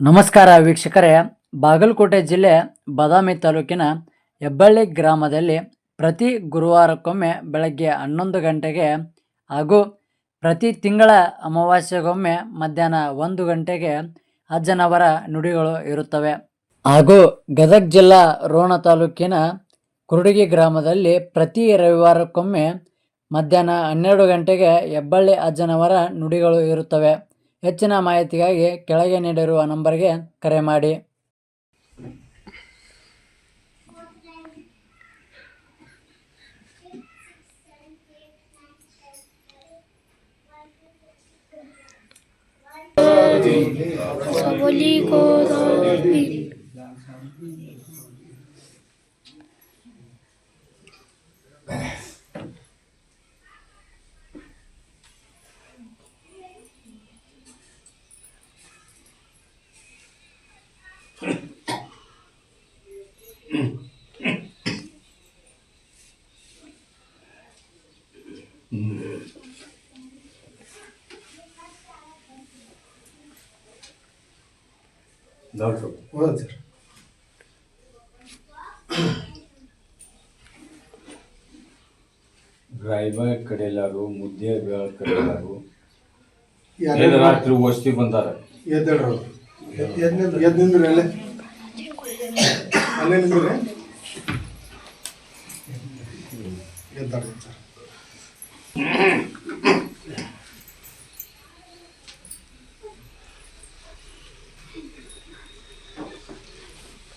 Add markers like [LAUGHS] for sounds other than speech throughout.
ನಮಸ್ಕಾರ ವೀಕ್ಷಕರೇ. ಬಾಗಲಕೋಟೆ ಜಿಲ್ಲೆ ಬಾದಾಮಿ ತಾಲೂಕಿನ ಹೆಬ್ಬಳ್ಳಿ ಗ್ರಾಮದಲ್ಲಿ ಪ್ರತಿ ಗುರುವಾರಕ್ಕೊಮ್ಮೆ ಬೆಳಗ್ಗೆ ಹನ್ನೊಂದು ಗಂಟೆಗೆ ಹಾಗೂ ಪ್ರತಿ ತಿಂಗಳ ಅಮಾವಾಸ್ಯೆಗೊಮ್ಮೆ ಮಧ್ಯಾಹ್ನ ಒಂದು ಗಂಟೆಗೆ ಅಜ್ಜನವರ ನುಡಿಗಳು ಇರುತ್ತವೆ. ಹಾಗೂ ಗದಗ ಜಿಲ್ಲಾ ರೋಣ ತಾಲೂಕಿನ ಕುರುಡಿಗೆ ಗ್ರಾಮದಲ್ಲಿ ಪ್ರತಿ ರವಿವಾರಕ್ಕೊಮ್ಮೆ ಮಧ್ಯಾಹ್ನ ಹನ್ನೆರಡು ಗಂಟೆಗೆ ಹೆಬ್ಬಳ್ಳಿ ಅಜ್ಜನವರ ನುಡಿಗಳು ಇರುತ್ತವೆ. ಹೆಚ್ಚಿನ ಮಾಹಿತಿಗಾಗಿ ಕೆಳಗೆ ನೀಡಿರುವ ನಂಬರ್ಗೆ ಕರೆ ಮಾಡಿ. ಡಾಕ್ಟ್ರು ಹೌದು ಸರ್ ಡ್ರೈವರ್ ಕಡೆಯಲ್ಲಾರು ಮುದ್ದೆ ಬೇಳ ಕಡೆಯಲ್ಲಾರು ಯಾರು ಏನು ರಾತ್ರಿ ವಸ್ತಿ ಬಂದಾರ ಎದ್ದೇಳ್ರು ಎದ್ ನಿಂದ್ರು ಎದ್ ನಿಂದ್ರಿ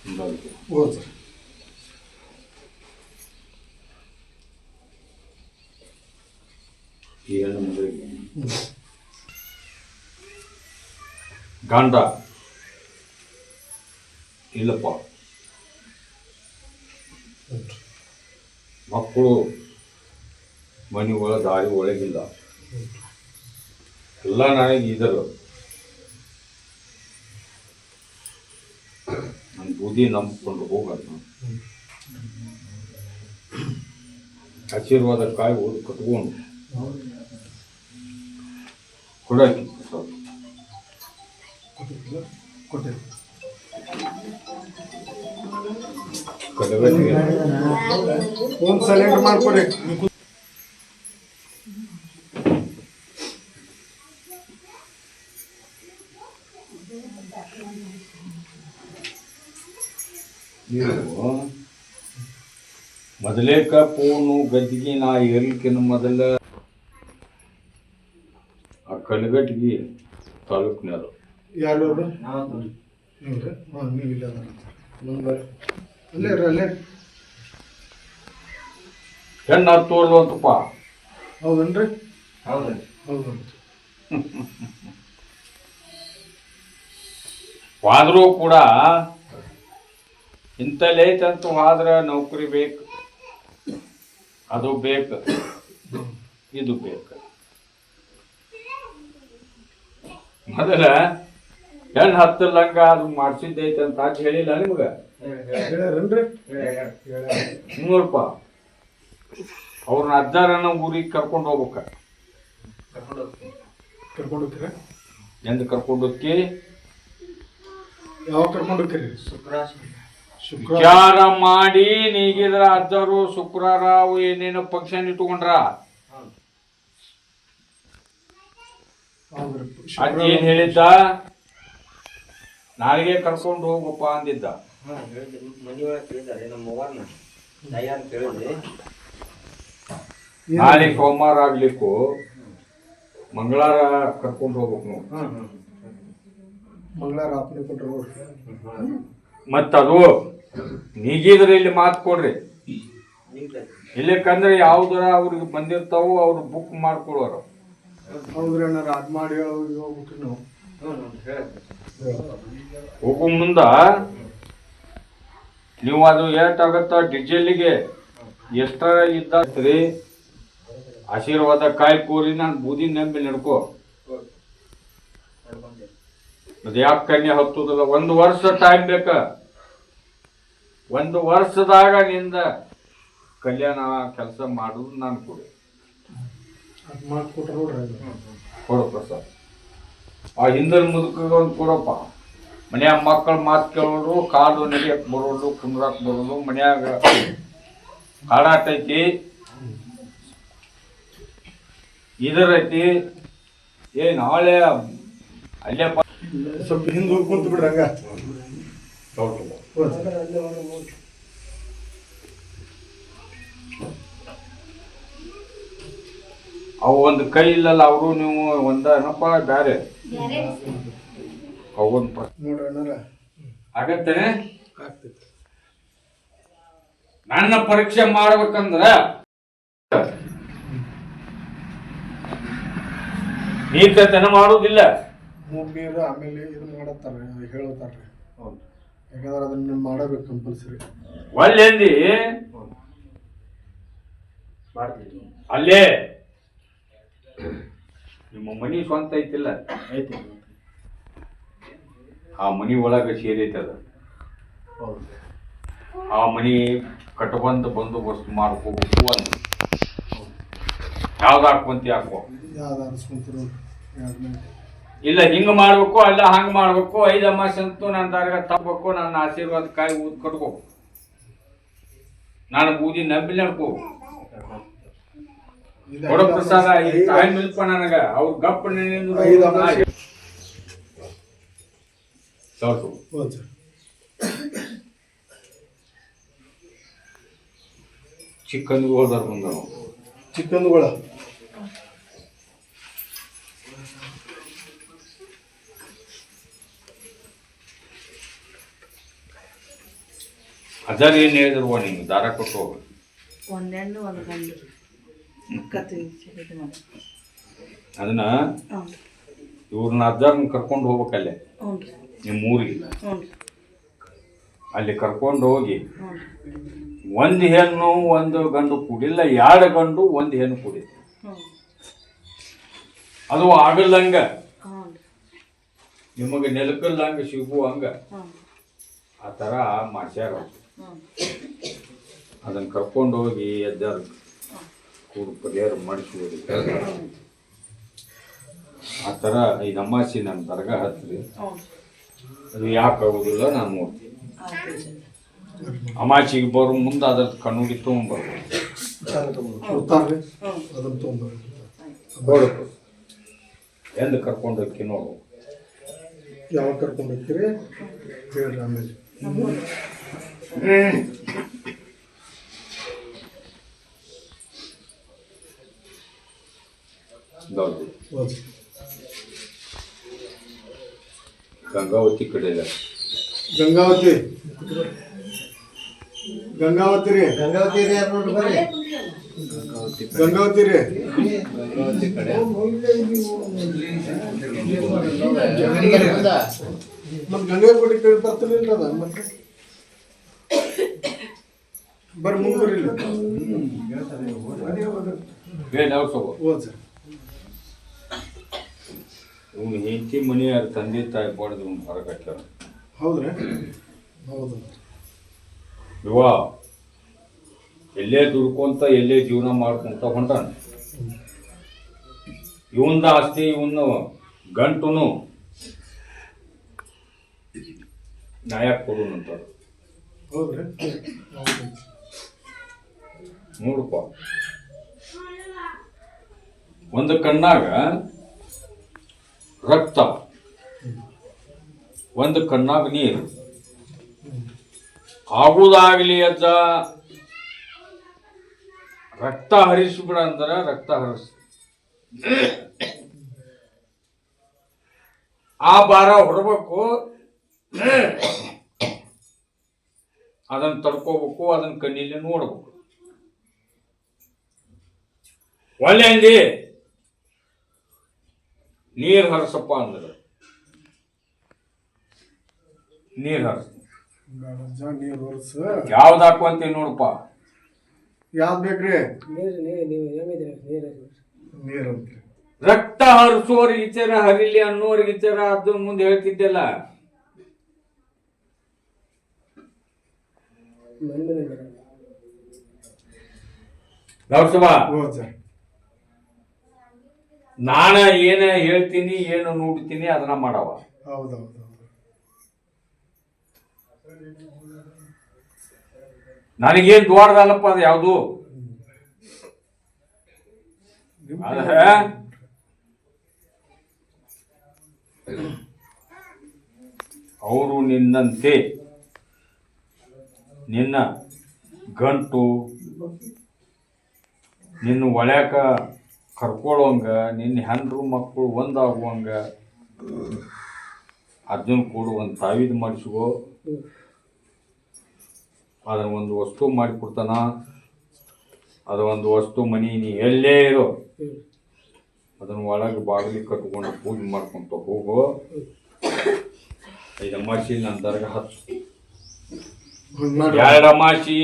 ಹೆಣ್ಣು ಗಂಡ. ಇಲ್ಲಪ್ಪ. ಮಕ್ಕಳು ಮನೆ ಒಳ ದಾರಿ ಒಳಗಿಲ್ಲ ಎಲ್ಲ ನನಗೆ ಇದರು ನನ್ನ ಬುದ್ಧಿ ನಂಬಿಕೊಂಡು ಹೋಗೋದು ಆಶೀರ್ವಾದ ಕಾಯಿ ಓದಿ ಕಟ್ಕೊಂಡು. ಕೊಡಕ್ಕೆ ಸಿಲಿಂಡರ್ ಮಾಡ್ಕೊಡಿ. ನೀವು ಮೊದಲೇಕ ಫೋನು ಗದ್ದಿಗೆ ನಾ ಏರ್ಲಿಕ್ಕಿನ ಮೊದಲ ಆ ಕಲಗಟ್ಟಿಗೆ ತಾಲೂಕಿನವರು ಯಾರು ಹೆಣ್ಣು ತೋರ್ಲು ಅಂತಪ್ಪ ಹೌದನ್ರಿ? ಹೌದು ಹೌದು [LAUGHS] ಆದರೂ ಕೂಡ ಇಂಥ ಲೇಟ್ ಆದ್ರೆ ನೌಕರಿ ಬೇಕು. ಅದು ಬೇಕು. ಇದು ಬೇಕು. ಮೊದಲ ಹೆಣ್ಣು ಹತ್ತು ಲಂಗ ಅದು ಮಾಡಿಸಿದ್ದೈತೆ ಅಂತ ಆಕೆ ಹೇಳಿಲ್ಲ ನಿಮ್ಗೆ? ನೂರು ನೋಡಪ್ಪ ಅವ್ರನ್ನ ಅಜ್ಜಾರನ ಊರಿಗೆ ಕರ್ಕೊಂಡು ಹೋಗ್ಬೇಕ. ಕರ್ಕೊಂಡು ಹೋಗ್ತೀರಾ ಎಂದು ಕರ್ಕೊಂಡು ಯಾವಾಗ ಕರ್ಕೊಂಡು ಹೋಗ್ತೀರಿ ವಿಚಾರ ಮಾಡಿ ನೀಗಿದ್ರ ಅಜ್ಜರು ಶುಕ್ರವಾರ ಅವು ಏನೇನೋ ಫಂಕ್ಷನ್ ಇಟ್ಕೊಂಡ್ರ ಅಜ್ಜ ಏನ್ ಹೇಳಿದ್ದ? ನಾಳೆಗೆ ಕರ್ಕೊಂಡು ಹೋಗಪ್ಪ ಅಂದಿದ್ದ. ನಾಳೆ ಸೋಮವಾರ ಆಗ್ಲಿಕ್ಕು. ಮಂಗಳವಾರ ಕರ್ಕೊಂಡು ಹೋಗ್ಬೇಕು ನಾವು. ಮಂಗಳವಾರ ಆಪನೆ ಕೊಟ್ರು ನೋಡ್ರಿ ನೀಗಿದ್ರೆ ಇಲ್ಲಿ ಮಾತು ಕೊಡ್ರಿ. ಇಲ್ಲಕ್ಕಂದ್ರೆ ಯಾವ್ದಾರ ಅವ್ರಿಗೆ ಬಂದಿರ್ತಾವು ಅವ್ರು ಬುಕ್ ಮಾಡ್ಕೊಳ್ಳೋರು ಹೌದ್ರಿ ಅದು ಮಾಡಿ ನಾವು. ಹೋಗೋ ಮುಂದ ನೀವು ಅದು ಏಟಾಗತ್ತ ಡಿಜೆಲ್ಗೆ ಎಷ್ಟರ ಇದ್ದ ಆಶೀರ್ವಾದ ಕಾಯಿ ಕೂರಿ ನಾನು ಬೂದಿ ನಂಬಿ ನಡ್ಕೋ ಅದು ಯಾಕೆ ಕನ್ಯೆ ಹತ್ತುದಿಲ್ಲ ಒಂದು ವರ್ಷ ಟೈಮ್ ಬೇಕ. ಒಂದು ವರ್ಷದಾಗ ನಿಂದ ಕಲ್ಯಾಣ ಕೆಲಸ ಮಾಡುದು ನಾನು ಕೊಡು. ಕೊಡು ಪ್ರಸಾದ್. ಆ ಹಿಂದಿನ ಮುದುಕ ಒಂದು ಕೊಡಪ್ಪ. ಮನ್ಯಾಗ ಮಕ್ಕಳ ಮಾತು ಕೇಳೋರು ಕಾಲು ನಡಿಯಕ್ ಬರೋದು ಕುಂದ್ರಕ್ ಬರೋದು ಮನ್ಯಾಗ ಕಾಡಾಟ ಐತಿ ಇದರೈತಿ ಏ ನಾಳೆ ಅಲ್ಲೇ ಸ್ವಲ್ಪ ಹಿಂದೆ ಹೋಗಿ ಕುಂತು ಬಿಡ್ರಿ ಹಂಗ. ಅವು ಒಂದು ಕೈ ಇಲ್ಲಲ್ಲ ಅವರು ನೀವು ಒಂದ ಏನಪ್ಪ ಬ್ಯಾರೆ. ಅವೊಂದು ಪ- ಆಗತ್ತೆ? ನನ್ನ ಪರೀಕ್ಷೆ ಮಾಡ್ಬೇಕಂದ್ರ ನೀತನ ಮಾಡುವುದಿಲ್ಲ. ಮೂರ್ ನೀರು ಆಮೇಲೆ ಇದು ಮಾಡತ್ತಾರ ಹೌದು. ಯಾಕಂದ್ರೆ ಅದನ್ನ ಮಾಡಬೇಕು ಕಂಪಲ್ಸರಿ ಒಳ್ಳೆಂದಿ? ಅಲ್ಲೇ? ನಿಮ್ಮ ಮನಿ ಸ್ವಂತ ಐತಿಲ್ಲ? ಐತಿ. ಆ ಮನಿ ಒಳಗ ಸೇರೈತೆ ಅದು. ಹೌದು. ಆ ಮನಿ ಬಂದು ಬಂದೋಬಸ್ತ್ ಮಾಡ್ಕೋಬೇಕು ಅಂತ ಯಾವ್ದು ಹಾಕ್ಕೊಂತಿ ಹಾಕೋ? ಯಾವ್ದು ಎರಡು ಎರಡನೇ ಇಲ್ಲ ಹಿಂಗ ಮಾಡ್ಬೇಕು ಅಲ್ಲ ಹಂಗ ಮಾಡ್ಬೇಕು ಐದು ಅಮಾಸೆ ಅಂತೂ ನನ್ನ ದಾರ್ಗ ತಪ್ಪಬೇಕು ನನ್ನ ಆಶೀರ್ವಾದ ಕಾಯಿ ಊದ್ ಕಟ್ಬೇಕು ನಾನು ಬೂದಿ ನಂಬಿ ನಡ್ಕೋ. ಪ್ರಸಾದ ಟೈಮ್ ಇಲ್ಪ ನನಗ. ಅವ್ರ ಗಪ್ಪ ನೆನೆಂದ್ರು ಐದು ಅಮಾವಾಸ್ಯೆ. ಹೌದು ಹೌದು ಸರ್. ಚಿಕ್ಕಂದು ಹೋದಾರ ಬಂದವು. ಚಿಕ್ಕಂದುಗಳ. ಅದಾರ ಏನು ಹೇಳಿದ್ರು ನೀನು ದಾರ ಕೊಟ್ಟು ಹೋಗು. ಒಂದೆಣ್ಣು ಒಂದು ಗಂಡು. ಅದನ್ನ ಇವ್ರನ್ನ ಅಜ್ಜಾರನ್ನ ಕರ್ಕೊಂಡು ಹೋಗ್ಬೇಕಲ್ಲೆ? ನಿಮ್ಮ ಊರಿಗೆ ಅಲ್ಲಿ ಕರ್ಕೊಂಡು ಹೋಗಿ ಒಂದು ಹೆಣ್ಣು ಒಂದು ಗಂಡು ಕೂಡಿಲ್ಲ ಎರಡು ಗಂಡು ಒಂದು ಹೆಣ್ಣು ಕೂಡಿ ಅದು ಆಗಲ್ಲಂಗ ನಿಮಗೆ ನೆಲಕಲ್ಲಂಗ ಸಿಗುವಂಗ ಆ ಥರ ಮಾಡ್ಸ್ಯಾರ ಅದನ್ನ ಕರ್ಕೊಂಡು ಹೋಗಿ ಎದ್ದಾರ. ಕೂಡು ಪರಿಹಾರ ಮಾಡಿಸಿ ಆ ಥರ ಈ ನಮ್ಮಾಸಿ ನನ್ನ ದರ್ಗ ಹತ್ರಿ. ಹ್ಞೂ ಅದು ಯಾಕೆ ಆಗೋದಿಲ್ಲ ನಾನು ನೋಡ್ತೀನಿ. ಅಮಾಸಿಗೆ ಬರೋ ಮುಂದೆ ಅದ್ರ ಕಣ್ಣುಡಿ ತೊಗೊಂಬರ್ಬೇಕು. ಎಂದ ಕರ್ಕೊಂಡು ಹೋಗಿ ನೋಡು. ಯಾವಾಗ ಕರ್ಕೊಂಡು ಹೋಗ್ತೀರಿ? ಆಮೇಲೆ. ಗಂಗಾವತಿ ಕಡೆ ಇಲ್ಲ ಗಂಗಾವತಿ. ಗಂಗಾವತಿ ರೀ. ಗಂಗಾವತಿ ಯಾರು ನೋಡಿ ಬರ್ರಿ ಗಂಗಾವತಿ ರೀ. ಗಂಗಾವತಿ ಕಡೆ. ಮತ್ತೆ ಗಂಗಾವತಿ ಕಡೆ ಬರ್ತಿರ್ಲಿಲ್ಲ ಅದ ಮತ್ತೆ? ಸರ್. ಇವ್ನು ಹೆಂಡತಿ ಮನೆಯಾರ ತಂದೆ ತಾಯಿ ಬಡ್ದು ಇವ್ನು ಹೊರಗೆ ಹಾಕ್ಯಾರ? ಹೌದ್ರಿ? ಹೌದು. ಇವ ಎಲ್ಲೇ ದುಡ್ಕೊಂತ ಎಲ್ಲೇ ಜೀವನ ಮಾಡ್ಕೊಂತ ಹೊಂಟಾನ? ಇವಂದ ಆಸ್ತಿ ಇವನು ಗಂಟುನು ನ್ಯಾಯ ಕೊಡುನಂತ. ಹೌದ್ರಿ? ಹೌದು ನೋಡಪ್ಪ. ಒಂದು ಕಣ್ಣಾಗ ರಕ್ತ, ಒಂದು ಕಣ್ಣಾಗ ನೀರು. ಆಗುದಾಗಲಿ ಅಜ್ಜ. ರಕ್ತ ಹರಿಸ್ಬಿಡ ಅಂದ್ರೆ ರಕ್ತ ಹರಿಸ ಆ ಭಾರ ಹೊರಬೇಕು ಅದನ್ನ ತಡ್ಕೋಬೇಕು, ಅದನ್ನ ಕಣ್ಣಿಲೆ ನೋಡ್ಬೇಕು. ಒಳ್ಳೆ ಅಂದಿ. ನೀರು ಹರಸಪ್ಪ ಅಂದ್ರೆ. ನೀರ್ ಹರಸ. ನೀರು ಹೊರ್ಸ ಯಾವ್ದು ಹಾಕುವಂತೀವಿ ನೋಡಪ್ಪ. ಯಾವ್ದು ಬೇಕ್ರಿ? ನೀರು ರಕ್ತ ಹರಿಸೋರಿಗೆ ಈಚರ ಹರಿಲಿ ಅನ್ನೋರಿಗೆ ಈಚರ ಅದು ಮುಂದೆ ಹೇಳ್ತಿದ್ದೆಲ್ಲ. ಗೌರವ ನಾನ ಏನೇ ಹೇಳ್ತೀನಿ ಏನು ನೋಡ್ತೀನಿ ಅದನ್ನ ಮಾಡವ ಹೌದು ಹೌದು ಹೌದು ನನಗೇನ್ ದ್ವಾರದಲ್ಲಪ್ಪ ಅದು ಯಾವುದು? ಅವರು ನಿನ್ನಂತೆ ನಿನ್ನ ಗಂಟು ನಿನ್ನ ಒಳ್ಯಾಕ ಕರ್ಕೊಳ್ಳೋಂಗ ನಿನ್ನ ಹೆಂಡ್ರು ಮಕ್ಕಳು ಒಂದಾಗುವಂಗ ಅರ್ಜುನ್ ಕೂಡ ಒಂದು ತಾವಿದ್ ಮಾಡಿಸ್ಕೋ. ಅದನ್ನ ಒಂದು ವಸ್ತು ಮಾಡಿಕೊಡ್ತಾನ. ಅದು ಒಂದು ವಸ್ತು ಮನಿ ನೀ ಎಲ್ಲೇ ಇರೋ. ಅದನ್ನ ಒಳಗೆ ಬಾಗಿಲಿ ಕಟ್ಕೊಂಡು ಪೂಜೆ ಮಾಡ್ಕೊಂತ ಹೋಗೋ. ಐದು ಅಮಾಸಿ ನನ್ನ ದರ್ಗ ಹತ್ತು. ಎರಡು ಅಮಾಸಿ.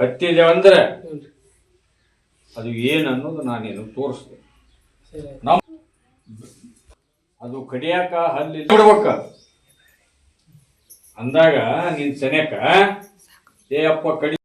ಹತ್ತಿದೆ ಅಂದ್ರೆ ಅದು ಏನು ಅನ್ನೋದು ನಾನೇನು ತೋರಿಸ್ದೆ ನಾವು ಅದು ಕಡಿಯಾಕ ಹಲ್ಲಿ ನೋಡ್ಬೇಕ. ಅಂದಾಗ ನಿನ್ ಸೆನೆಕ ಏ ಅಪ್ಪ ಕಡಿ